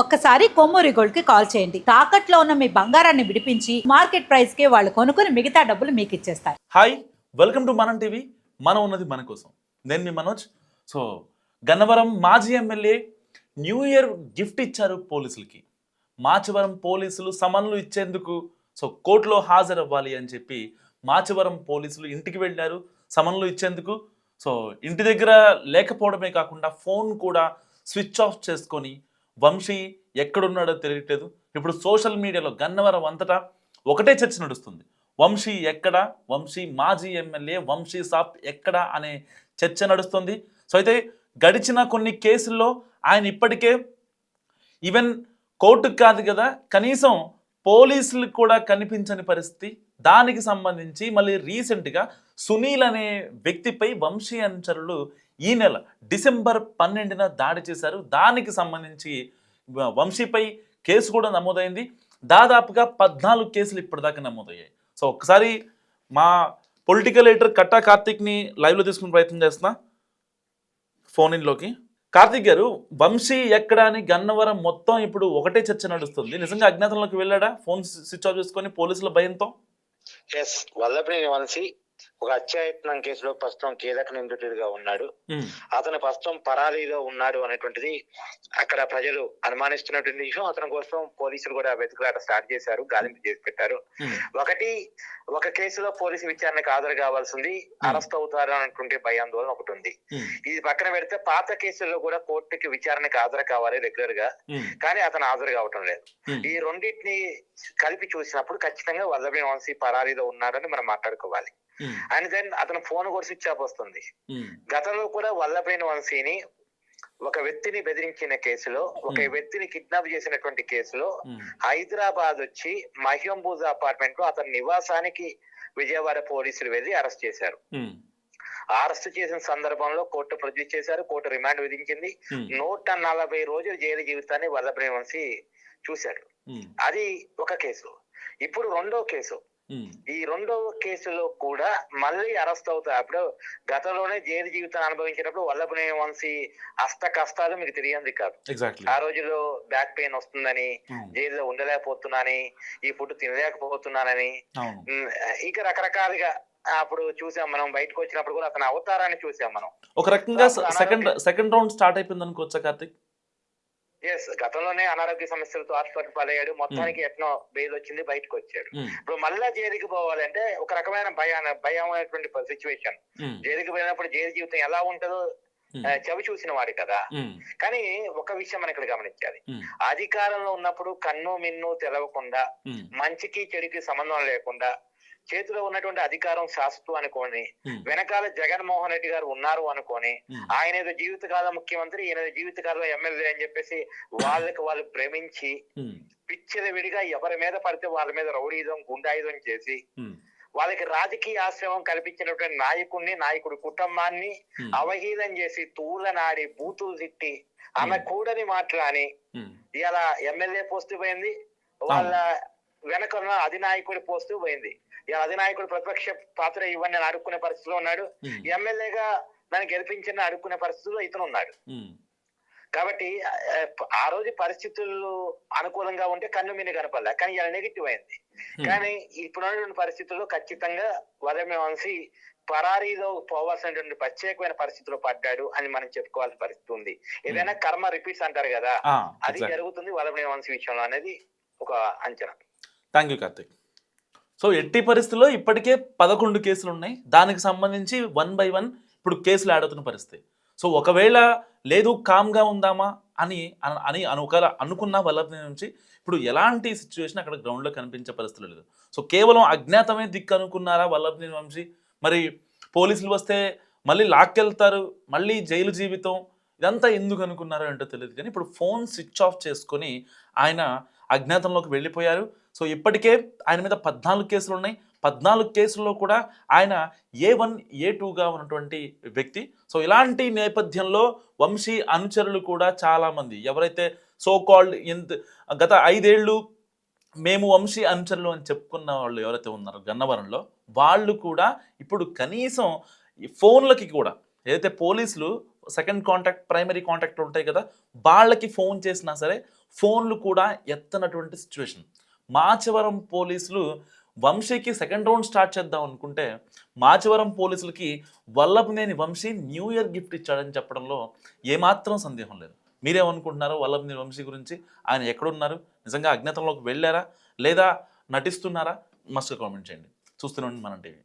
ఒక్కసారి కొమ్మూరి గోల్డ్కి కాల్ చేయండి. తాకట్లో ఉన్న మీ బంగారాన్ని విడిపించి మార్కెట్ ప్రైస్కి వాళ్ళు కొనుక్కుని మిగతా డబ్బులు మీకు ఇచ్చేస్తారు. Hi welcome to Manam TV. మనం ఉన్నది మన కోసం. నేను మీ మనోజ్. సో గన్నవరం మాజీ ఎమ్మెల్యే న్యూ ఇయర్ గిఫ్ట్ ఇచ్చారు పోలీసులకి. మాచవరం పోలీసులు సమన్లు ఇచ్చేందుకు సో కోర్టులో హాజరవ్వాలి అని చెప్పి మాచవరం పోలీసులు ఇంటికి వెళ్ళారు సమన్లు ఇచ్చేందుకు. సో ఇంటి దగ్గర లేకపోవడమే కాకుండా ఫోన్ కూడా స్విచ్ ఆఫ్ చేసుకొని వంశీ ఎక్కడున్నాడో తెలియట్లేదు. ఇప్పుడు సోషల్ మీడియాలో గన్నవరం అంతటా ఒకటే చర్చ నడుస్తుంది. వంశీ ఎక్కడ? వంశీ మాజీ ఎమ్మెల్యే వంశీ సాప్ ఎక్కడ అనే చర్చ నడుస్తుంది. సో అయితే గడిచిన కొన్ని కేసుల్లో ఆయన ఇప్పటికే ఈవెన్ కోర్టుకు కాదు కదా కనీసం పోలీసులకు కూడా కనిపించని పరిస్థితి దానికి సంబంధించి మళ్ళీ రీసెంట్గా సునీల్ అనే వ్యక్తిపై వంశీ అనుచరులు ఈ నెల డిసెంబర్ పన్నెండున దాడి చేశారు. దానికి సంబంధించి వంశీపై కేసు కూడా నమోదైంది. దాదాపుగా పద్నాలుగు కేసులు ఇప్పటిదాకా నమోదయ్యాయి. సో ఒకసారి మా పొలిటికల్ లీడర్ కట్టా కార్తిక్ని లైవ్లో తీసుకునే ప్రయత్నం చేస్తున్నా. ఫోన్ ఇన్లోకి. కార్తిక్ గారు వంశీ ఎక్కడ అని గన్నవరం మొత్తం ఇప్పుడు ఒకటే చర్చ నడుస్తుంది. నిజంగా అజ్ఞాతంలోకి వెళ్ళాడా? ఫోన్ స్విచ్ ఆఫ్ చేసుకొని పోలీసుల భయంతో? ఎస్ వల్లభనేని వంశీ ఒక హత్యాయత్నం కేసులో ప్రస్తుతం కీలక నిందితుడిగా ఉన్నాడు. అతను ప్రస్తుతం పరారీలో ఉన్నాడు అనేటువంటిది అక్కడ ప్రజలు అనుమానిస్తున్నటువంటి విషయం. అతని కోసం పోలీసులు కూడా వెతుకులాట స్టార్ట్ చేశారు గాలింపు చేసి పెట్టారు. ఒకటి ఒక కేసులో పోలీసు విచారణకు హాజరు కావాల్సింది అరెస్ట్ అవుతారు అనుకుంటే భయాందోళన ఒకటి ఉంది. ఇది పక్కన పెడితే పాత కేసుల్లో కూడా కోర్టుకి విచారణకు హాజరు కావాలి రెగ్యులర్గా కానీ అతను హాజరు కావటం లేదు. ఈ రెండింటిని కలిపి చూసినప్పుడు ఖచ్చితంగా వల్లభి వంశీ పరారీలో ఉన్నాడని మనం మాట్లాడుకోవాలి. ఉమ్, అండ్ దెన్ అతను ఫోన్ కూడా స్విచ్ ఆఫ్ వస్తుంది. ఉమ్, గతంలో కూడా వల్లభైన వంశీని ఒక వ్యక్తిని బెదిరించిన కేసులో ఒక Hmm. వ్యక్తిని కిడ్నాప్ చేసినటువంటి కేసులో హైదరాబాద్ వచ్చి మహ్యంబూజ్ అపార్ట్మెంట్లో అతని నివాసానికి విజయవాడ పోలీసులు వెళ్ళి అరెస్ట్ చేశారు. అరెస్ట్ చేసిన సందర్భంలో కోర్టు ప్రొడ్యూస్ చేశారు కోర్టు రిమాండ్ విధించింది. నూట నలభై రోజులు జైలు జీవితాన్ని వల్లభైన వంశీ చూశాడు. అది ఒక కేసు. ఇప్పుడు రెండో కేసు. ఈ రెండవ కేసులో కూడా మళ్ళీ అరెస్ట్ అవుతారు. అప్పుడు గతంలోనే జైలు జీవితాన్ని అనుభవించినప్పుడు వల్లభనే వంశీ అష్ట కష్టాలు మీకు తెలియంది కాదు. ఆ రోజుల్లో బ్యాక్ పెయిన్ వస్తుందని జైల్లో ఉండలేకపోతున్నానని ఈ ఫుడ్ తినలేకపోతున్నానని ఇక రకరకాలుగా అప్పుడు చూసాం మనం బయటకు వచ్చినప్పుడు కూడా అతని అవతారాన్ని చూసాం మనం. ఒక రకంగా సెకండ్ సెకండ్ రౌండ్ స్టార్ట్ అయిపోయింది అనుకోవచ్చా కార్తిక్? ఎస్ గతంలోనే అనారోగ్య సమస్యలతో హాస్పిటల్ పాలయ్యాడు. మొత్తానికి ఎట్నో బెయిల్ వచ్చింది బయటకు వచ్చాడు. ఉమ్, ఇప్పుడు మళ్ళా జైలుకి పోవాలంటే ఒక రకమైన భయాన భయమైనటువంటి సిచ్యువేషన్ ఉమ్, జైలుకి పోయినప్పుడు జైలు జీవితం ఎలా ఉంటుందో చవి చూసిన వాడి కదా. కానీ ఒక విషయం మనం ఇక్కడ గమనించాలి. అధికారంలో ఉన్నప్పుడు కన్ను మిన్ను తెలవకుండా మంచికి చెడుకి సంబంధం లేకుండా చేతిలో ఉన్నటువంటి అధికారం శాశ్వతం అనుకోని ఉమ్, వెనకాల జగన్మోహన్ రెడ్డి గారు ఉన్నారు అనుకోని ఉమ్, ఆయన ఏదో జీవితకాల ముఖ్యమంత్రి ఈయన జీవితకాలంలో ఎమ్మెల్యే అని చెప్పేసి వాళ్ళకి వాళ్ళు ప్రేమించి ఉమ్, పిచ్చిల విడిగా ఎవరి మీద పడితే వాళ్ళ మీద రౌడీజం గుండాయుధం చేసి వాళ్ళకి రాజకీయ ఆశ్రమం కల్పించినటువంటి నాయకుడిని నాయకుడి కుటుంబాన్ని ఉమ్, అవహేళన చేసి తూలనాడి బూతులు తిట్టి ఆమె కూడని మాట్లాడి ఇలా ఎమ్మెల్యే పోస్ట్ పోయింది వాళ్ళ వెనక అధినాయకుడి పోస్ట్ పోయింది. అధినాయకుడు ప్రతిపక్ష పాత్ర ఇవ్వని అని అడుక్కునే పరిస్థితిలో ఉన్నాడు. ఎమ్మెల్యేగా నన్ను గెలిపించిన అడుక్కునే పరిస్థితిలో ఇతను ఉన్నాడు. కాబట్టి ఆ, రోజు పరిస్థితులు అనుకూలంగా ఉంటే కన్ను మీద కనపడలే. కానీ ఇలా నెగిటివ్ అయింది. కానీ ఇప్పుడున్నటువంటి పరిస్థితుల్లో ఖచ్చితంగా వరమే వంశీ పరారీలో పోవాల్సినటువంటి ప్రత్యేకమైన పరిస్థితిలో పడ్డాడు అని మనం చెప్పుకోవాల్సిన పరిస్థితి ఉంది. ఏదైనా కర్మ రిపీట్స్ అంటారు కదా. అది. జరుగుతుంది వరమే వంశీ విషయంలో అనేది ఒక అంచనా. థ్యాంక్ యూ కార్తిక్ సో ఎట్టి పరిస్థితుల్లో ఇప్పటికే పదకొండు కేసులు ఉన్నాయి. దానికి సంబంధించి వన్ బై వన్ ఇప్పుడు కేసులు యాడ్ అవుతున్న పరిస్థితి. సో ఒకవేళ లేదు కామ్గా ఉందామా అని అని అను ఒకవేళ అనుకున్న వల్లభ నుంచి ఇప్పుడు ఎలాంటి సిచ్యువేషన్ అక్కడ గ్రౌండ్లో కనిపించే పరిస్థితులు లేదు. సో కేవలం అజ్ఞాతమే దిక్కు అనుకున్నారా వల్లభ వంశీ? మరి పోలీసులు వస్తే మళ్ళీ లాక్కెళ్తారు మళ్ళీ జైలు జీవితం ఇదంతా ఎందుకు అనుకున్నారో ఏంటో తెలియదు కానీ ఇప్పుడు ఫోన్ స్విచ్ ఆఫ్ చేసుకొని ఆయన అజ్ఞాతంలోకి వెళ్ళిపోయారు. సో ఇప్పటికే ఆయన మీద పద్నాలుగు కేసులు ఉన్నాయి. పద్నాలుగు కేసుల్లో కూడా ఆయన ఏ వన్ ఏ టూగా ఉన్నటువంటి వ్యక్తి. సో ఇలాంటి నేపథ్యంలో వంశీ అనుచరులు కూడా చాలామంది. ఎవరైతే సో కాల్డ్ ఇంత గత ఐదేళ్ళు మేము వంశీ అనుచరులు అని చెప్పుకున్న వాళ్ళు ఎవరైతే ఉన్నారో గన్నవరంలో వాళ్ళు కూడా ఇప్పుడు కనీసం ఫోన్లకి కూడా ఏదైతే పోలీసులు సెకండ్ కాంటాక్ట్ ప్రైమరీ కాంటాక్ట్ ఉంటాయి కదా వాళ్ళకి ఫోన్ చేసినా సరే ఫోన్లు కూడా ఎత్తనటువంటి సిచ్యువేషన్. మాచవరం పోలీసులు వంశీకి సెకండ్ రౌండ్ స్టార్ట్ చేద్దాం అనుకుంటే మాచవరం పోలీసులకి Vallabhaneni Vamsi new year gift ఇచ్చాడని చెప్పడంలో ఏమాత్రం సందేహం లేదు. మీరేమనుకుంటున్నారో వల్లభనేని వంశీ గురించి ఆయన ఎక్కడున్నారు? నిజంగా అజ్ఞాతంలోకి వెళ్ళారా? లేదా నటిస్తున్నారా? మస్ట్ కామెంట్ చేయండి. చూస్తూనే ఉండండి మనం టీవీ.